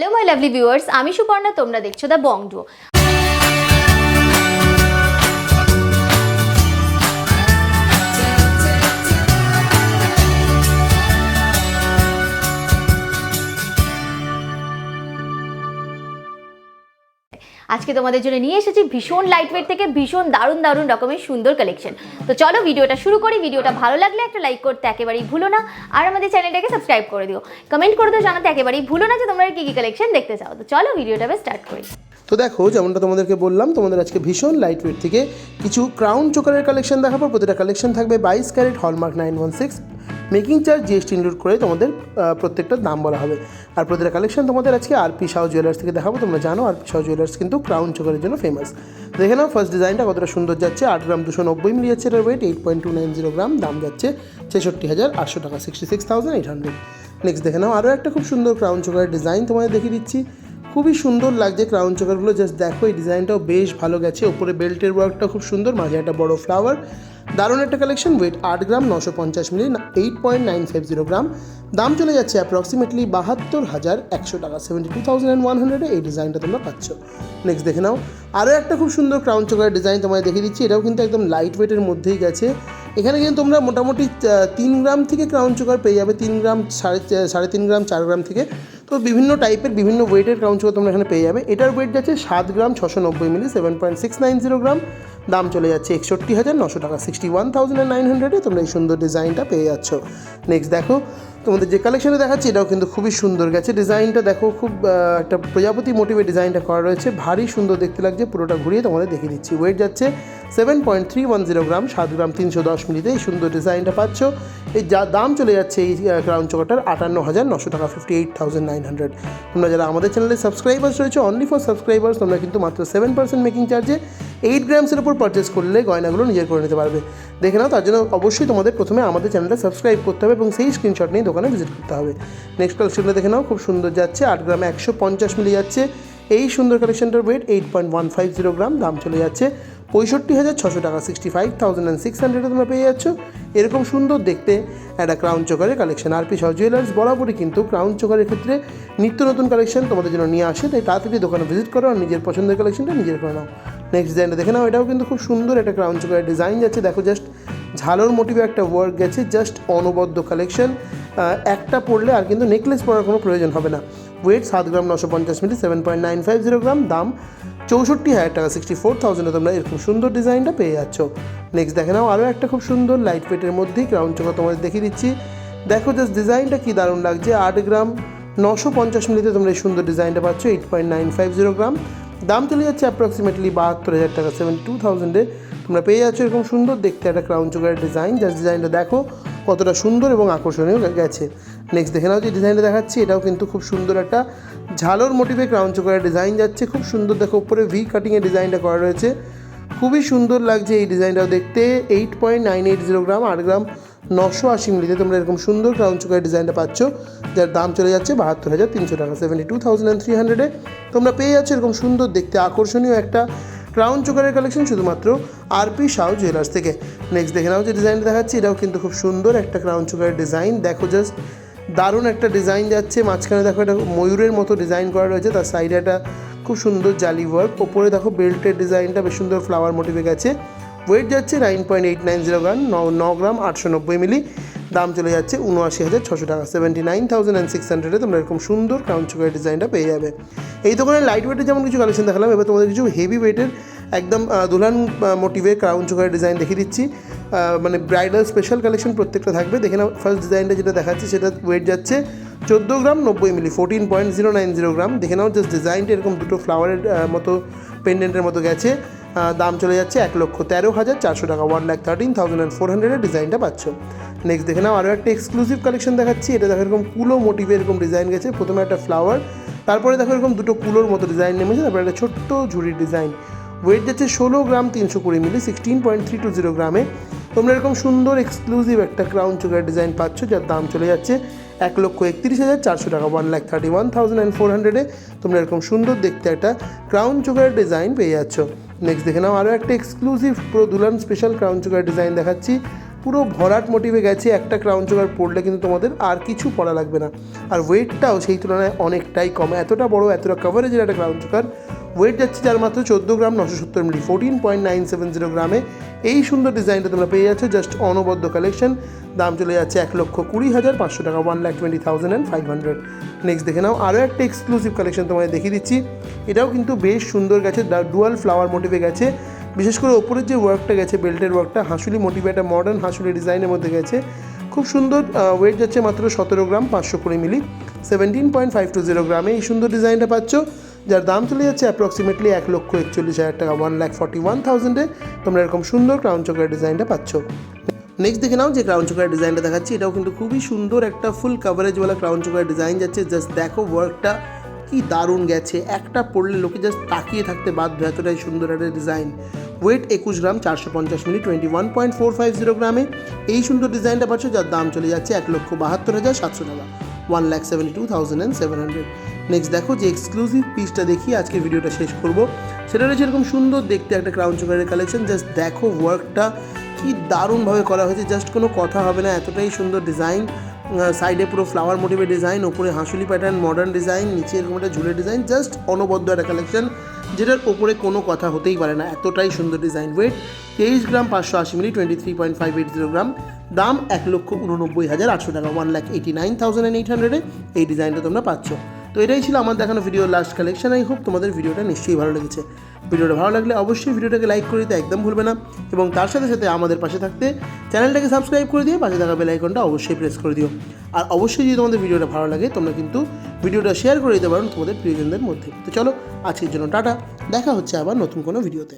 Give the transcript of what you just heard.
Hello my lovely viewers আমি সুপর্ণা তোমরা দেখছ দ্য বংডো। আজকে তোমাদের জন্য নিয়ে এসেছি ভীষণ লাইট ওয়েট থেকে ভীষণ দারুণ দারুণ রকমের সুন্দর কালেকশন তো চলো ভিডিওটা শুরু করি। ভিডিওটা ভালো লাগলে একটা লাইক করতে একেবারেই ভুলো না। আর আমাদের চ্যানেলটাকে সাবস্ক্রাইব করে দিও। কমেন্ট করে দিও, জানাতে একেবারেই ভুলো না যে তোমরা কী কী কালেকশন দেখতে চাও। তো চলো ভিডিওটা স্টার্ট করি। তো দেখো, যেমনটা তোমাদেরকে বললাম, তোমাদের আজকে ভীষণ লাইট ওয়েট থেকে কিছু ক্রাউন চোকারের কালেকশন দেখাবো। প্রতিটা কালেকশন থাকবে বাইশ carat hallmark nine one six making charge GST include করে তোমাদের প্রত্যেকটা দাম বলা হবে। আর প্রতিটা কালেকশন তোমাদের আজকে আরপি শাহ জুয়েলার্স থেকে দেখাবো, তোমরা জানো আরপি শাহ জুয়েলার্স কিন্তু ক্রাউন চোকারের জন্য ফেমাস দেখে নাও ফার্স্ট ডিজাইনটা কতটা সুন্দর যাচ্ছে, আট গ্রাম দুশো নব্বই মিলি যাচ্ছে এটার weight eight point two nine zero gram, দাম যাচ্ছে ছেষট্টি হাজার আটশো টাকা sixty six thousand eight hundred next দেখে নাও আরও একটা খুব সুন্দর ক্রাউন চোকারের ডিজাইন তোমাদের দেখিয়ে দিচ্ছি। খুবই সুন্দর লাগছে ক্রাউন চোকারগুলো। জাস্ট দেখো, এই ডিজাইনটাও বেশ ভালো গেছে। ওপরে বেল্টের ওয়ার্কটা খুব সুন্দর, মাঝে একটা বড় ফ্লাওয়ার দারুণ একটা কালেকশন ওয়েট আট গ্রাম নশো পঞ্চাশ milli eight point nine five zero gram দাম চলে যাচ্ছে অ্যাপ্রক্সিমেটলি বাহাত্তর হাজার একশো টাকা। Seventy two thousand and one হান্ড্রেডে এই ডিজাইনটা তোমরা পাচ্ছ। নেক্সট দেখে নাও। আরও একটা খুব সুন্দর ক্রাউন চোকার ডিজাইন তোমায় দেখিয়ে দিচ্ছি। এটাও কিন্তু একদম লাইট ওয়েটের মধ্যেই গেছে। এখানে কিন্তু তোমরা মোটামুটি তিন গ্রাম থেকে ক্রাউন চোকার পেয়ে যাবে। তিন গ্রাম সাড়ে সাড়ে তিন গ্রাম চার গ্রাম থেকে। তো বিভিন্ন টাইপের, বিভিন্ন ওয়েটের ক্রাউন চোকার তোমরা এখানে পেয়ে যাবে। এটার ওয়েট যাচ্ছে সাত গ্রাম ছশো নব্বই milli seven point six nine zero gram. দাম চলে যাচ্ছে একষট্টি হাজার নশো টাকা সিক্সটি ওয়ান থাউজেন্ড নাইন হান্ড্রেডে তোমরা এই সুন্দর ডিজাইনটা পেয়ে যাচ্ছ। নেক্সট দেখো তোমাদের যে কালেকশনে দেখাচ্ছি, এটাও কিন্তু খুবই সুন্দর গেছে। ডিজাইনটা দেখো, খুব একটা প্রজাপতি মোটিভে ডিজাইনটা করা রয়েছে। ভারী সুন্দর দেখতে লাগছে, পুরোটা ঘুরিয়ে তোমাদের দেখিয়ে দিচ্ছি। ওয়েট যাচ্ছে seven point three one zero gram, সাত গ্রাম তিনশো দশ মিলিতে। এই সুন্দর ডিজাইনটা পাচ্ছ। এই যা দাম চলে যাচ্ছে এই ক্রাউন চোকাটার আটান্ন হাজার নশো টাকা fifty eight thousand nine hundred তোমরা যারা আমাদের চ্যানেলে সাবস্ক্রাইবার্স রয়েছে অনলি ফর সাবস্ক্রাইবার্স তোমরা কিন্তু মাত্র সেভেন পার্সেন্ট মেকিং চার্জে এইট গ্রামসের উপর পারচেস করলে গয়নাগুলো নিজের করে নিতে পারবে। দেখে নাও, তার জন্য অবশ্যই তোমাদের প্রথমে আমাদের চ্যানেলটা সাবস্ক্রাইব করতে হবে এবং সেই স্ক্রিনশট নিয়ে দোকানে ভিজিট করতে হবে। নেক্সট কালেকশনটা দেখে নাও, খুব সুন্দর যাচ্ছে, আট গ্রামে একশো পঞ্চাশ মিলি যাচ্ছে। এই সুন্দর কালেকশনটার weight eight point one five zero gram, দাম চলে যাচ্ছে পঁয়ষট্টি হাজার ছশো টাকা sixty five thousand and six হান্ড্রেডে তোমরা পেয়ে যাচ্ছ। এরকম সুন্দর দেখতে, একটা ক্রাউন চোকারের কালেকশন আর পি শাহ জুয়েলার্স বরাবরই কিন্তু ক্রাউন চোকারের ক্ষেত্রে নিত্য নতুন কালেকশন তোমাদের জন্য নিয়ে আসে, তাই তাড়াতাড়ি দোকানে ভিজিট করো আর নিজের পছন্দের কালেকশনটা নিজের করে নাও। নেক্সট ডিজাইনটা দেখে নাও, এটাও কিন্তু খুব সুন্দর একটা ক্রাউন চোকারের ডিজাইন যাচ্ছে। দেখো জাস্ট ঝালোর মোটিভে একটা ওয়ার্ক গেছে জাস্ট অনবদ্য কালেকশন একটা পড়লে আর কিন্তু নেকলেস পরার কোনো প্রয়োজন হবে না। ওয়েট সাত গ্রাম, নশো পঞ্চাশ milli seven point nine five zero gram. দাম, চৌষট্টি হাজার টাকা সিক্সটি ফোর থাউজেন্ডে তোমরা এরকম সুন্দর ডিজাইনটা পেয়ে যাচ্ছ। নেক্সট দেখে নাও, আরও একটা খুব সুন্দর লাইট ওয়েটের মধ্যেই ক্রাউন চোখা তোমাদের দেখিয়ে দিচ্ছি। দেখো জাস্ট ডিজাইনটা কী দারুণ লাগছে। আট গ্রাম, নশো পঞ্চাশ মিলিতে তোমরা এই সুন্দর ডিজাইনটা পাচ্ছ eight point nine five zero gram. দাম চলে যাচ্ছে অ্যাপ্রক্সিমেটলি বাহাত্তর হাজার টাকা সেভেন্টি টু থাউজেন্ডে তোমরা পেয়ে যাচ্ছ এরকম সুন্দর, দেখতে একটা ক্রাউন চোকারের ডিজাইন যার ডিজাইনটা দেখো কতটা সুন্দর এবং আকর্ষণীয় গেছে। নেক্সট দেখে নাও যে ডিজাইনটা দেখাচ্ছি, এটাও কিন্তু খুব সুন্দর একটা ঝালোর মোটিভে ক্রাউন চোকারের ডিজাইন যাচ্ছে। খুব সুন্দর, দেখো উপরে ভি কাটিংয়ের ডিজাইনটা করা রয়েছে। খুবই সুন্দর লাগছে এই ডিজাইনটাও দেখতে। Eight point nine eight zero gram আট গ্রাম নশো আশি মিলিতে তোমরা এরকম সুন্দর ক্রাউন চোকারের ডিজাইনটা পাচ্ছ, যার দাম চলে যাচ্ছে বাহাত্তর হাজার তিনশো টাকা seventy two thousand and three হান্ড্রেডে তোমরা পেয়ে যাচ্ছ এরকম সুন্দর, দেখতে আকর্ষণীয় একটা ক্রাউন চোকারের কালেকশন শুধুমাত্র আরপি শাহ জুয়েলার্স থেকে। নেক্সট দেখে নাও যে ডিজাইনটা দেখাচ্ছি, এটাও কিন্তু খুব সুন্দর একটা ক্রাউন চোকারের ডিজাইন দেখো জাস্ট দারুণ একটা ডিজাইন যাচ্ছে, মাঝখানে দেখো এটা ময়ূরের মতো ডিজাইন করা রয়েছে, তার সাইডে একটা খুব সুন্দর জালি ওয়ার্ক ওপরে দেখো বেল্টের ডিজাইনটা বেশ সুন্দর ফ্লাওয়ার মোটিভে গেছে। ওয়েট যাচ্ছে nine point eight nine zero gram, ন গ্রাম আটশো নব্বই মিলি। দাম চলে যাচ্ছে উনআশি হাজার ছশো টাকা। Seventy nine thousand and six হান্ড্রেডে তোমরা এরকম সুন্দর ক্রাউন চোকারের ডিজাইনটা পেয়ে যাবে। এই দোকানে লাইট ওয়েটের যেমন কিছু কালেকশন দেখালাম, এবার তোমাদের কিছু হেভি ওয়েটের একদম দুলহান মোটিভের ক্রাউন চোকারের ডিজাইন দেখিয়ে দিচ্ছি। মানে ব্রাইডাল স্পেশাল কালেকশন প্রত্যেকটা থাকবে। দেখে নাও ফার্স্ট ডিজাইনটা যেটা দেখাচ্ছি সেটা ওয়েট যাচ্ছে চোদ্দ গ্রাম নব্বই milli fourteen point zero nine zero gram. দেখে নাও জাস্ট ডিজাইনটা এরকম দুটো ফ্লাওয়ারের মতো পেন্ডেন্টের মতো গেছে। দাম চলে যাচ্ছে এক লক্ষ তেরো হাজার চারশো টাকা one lakh thirteen thousand and four হান্ড্রেডের ডিজাইনটা পাচ্ছ। নেক্সট দেখে নাও আরও একটা এক্সক্লুসিভ কালেকশন দেখাচ্ছি। এটা দেখো এরকম কুলো মোটিভে এরকম ডিজাইন গেছে। প্রথমে একটা ফ্লাওয়ার তারপরে দেখো এরকম দুটো কুলোর মতো ডিজাইন নেমেছে। তারপরে একটা ছোট্ট ঝুড়ির ডিজাইন ওয়েট যাচ্ছে ষোলো গ্রাম তিনশো কুড়ি milli sixteen point three two zero গ্রামে। তোমরা এরকম সুন্দর এক্সক্লুসিভ একটা ক্রাউন চোকার ডিজাইন পাচ্ছ, যার দাম চলে যাচ্ছে এক লক্ষ একত্রিশ হাজার চারশো টাকা one lakh thirty one thousand and four হান্ড্রেডে তোমরা এরকম সুন্দর দেখতে একটা ক্রাউন চোকার ডিজাইন পেয়ে যাচ্ছ। নেক্সট দেখে নাও আরও একটা এক্সক্লুসিভ পুরো দুলান স্পেশাল ক্রাউন চোকার ডিজাইন দেখাচ্ছি। পুরো ভরাট মোটিভে গেছে, একটা ক্রাউন চোকার পরলে কিন্তু তোমাদের আর কিছু পড়া লাগবে না। আর ওয়েটটাও সেই তুলনায় অনেকটাই কম, এতটা বড়, এতটা কভারেজের একটা ক্রাউন চোকার। ওয়েট যাচ্ছে যার মাত্র চোদ্দ গ্রাম, নশো সত্তর milli fourteen point nine seven zero গ্রামে। এই সুন্দর ডিজাইনটা তোমরা পেয়ে যাচ্ছ জাস্ট অনবদ্য কালেকশন দাম চলে যাচ্ছে এক লক্ষ কুড়ি হাজার পাঁচশো টাকা one lakh twenty thousand and five hundred next দেখে নাও, আরও একটা এক্সক্লুসিভ কালেকশন তোমাদের দেখিয়ে দিচ্ছি। এটাও কিন্তু বেশ সুন্দর গেছে ডুয়াল ফ্লাওয়ার মোটিভে গেছে। বিশেষ করে ওপরের যে ওয়ার্কটা গেছে বেল্টের ওয়ার্কটা হাঁসুলি মোটিভে একটা মডার্ন হাঁসুলি ডিজাইনের মধ্যে গেছে। খুব সুন্দর ওয়েট যাচ্ছে মাত্র সতেরো গ্রাম পাঁচশো কুড়ি milli seventeen point five two zero গ্রামে এই সুন্দর ডিজাইনটা পাচ্ছ। যার দাম চলে যাচ্ছে অ্যাপ্রক্সিমেটলি এক লক্ষ একচল্লিশ হাজার টাকা ওয়ান লাখ ফর্টি ওয়ান থাউজেন্ডে তোমরা এরকম সুন্দর ক্রাউন চোকার ডিজাইনটা পাচ্ছ। নেক্সট দেখে নাও যে ক্রাউন চোকার ডিজাইনটা দেখাচ্ছি, এটাও কিন্তু খুবই সুন্দর একটা ফুল কাভারেজওয়ালা ক্রাউন চোকার ডিজাইন যাচ্ছে। জাস্ট দেখো ওয়ার্কটা কি দারুণ গেছে। একটা পড়লে লোকে জাস্ট তাকিয়ে থাকতে বাধ্য, এতটাই সুন্দর একটা ডিজাইন ওয়েট একুশ গ্রাম, চারশো পঞ্চাশ minute twenty one point four five zero গ্রামে। এই সুন্দর ডিজাইনটা পাচ্ছ, যার দাম চলে যাচ্ছে এক লক্ষ বাহাত্তর হাজার সাতশো টাকা one lakh seventy two thousand and seven hundred next দেখো যে এক্সক্লুসিভ পিসটা দেখিয়ে আজকে ভিডিওটা শেষ করব। সেটা রয়েছে এরকম সুন্দর দেখতে একটা ক্রাউন চোকারের কালেকশন জাস্ট দেখো ওয়ার্কটা কি দারুণভাবে করা হয়েছে জাস্ট কোনো কথা হবে না, এতটাই সুন্দর ডিজাইন সাইডে পুরো ফ্লাওয়ার মোটিভের ডিজাইন ওপরে হাঁসুলি প্যাটার্ন মডার্ন ডিজাইন নিচে এরকম একটা ঝুলের ডিজাইন জাস্ট অনবদ্য একটা কালেকশন যেটার ওপরে কোনো কথা হতেই পারে না, এতটাই সুন্দর ডিজাইন ওয়েট তেইশ গ্রাম পাঁচশো আশি milli twenty three point five eight zero gram. দাম এক লক্ষ উননব্বই হাজার আটশো টাকা one lakh eighty nine thousand eight হান্ড্রেডে এই ডিজাইনটা তোমরা পাচ্ছ। তো এটাই ছিল আমার দেখানো ভিডিওর লাস্ট কালেকশন আই হোপ তোমাদের ভিডিওটা নিশ্চয়ই ভালো লেগেছে। ভিডিওটা ভালো লাগলে অবশ্যই ভিডিওটাকে লাইক করে দিতে একদম ভুলবে না। এবং তার সাথে সাথে আমাদের পাশে থাকতে চ্যানেলটাকে সাবস্ক্রাইব করে দিয়ে পাশে থাকা বেল আইকনটা অবশ্যই প্রেস করে দিও। আর অবশ্যই যদি তোমাদের ভিডিওটা ভালো লাগে, তোমরা কিন্তু ভিডিওটা শেয়ার করে দিতে পারো তোমাদের প্রিয়জনদের মধ্যে। তো চলো, আজকের জন্য টাটা। দেখা হচ্ছে আবার নতুন কোনো ভিডিওতে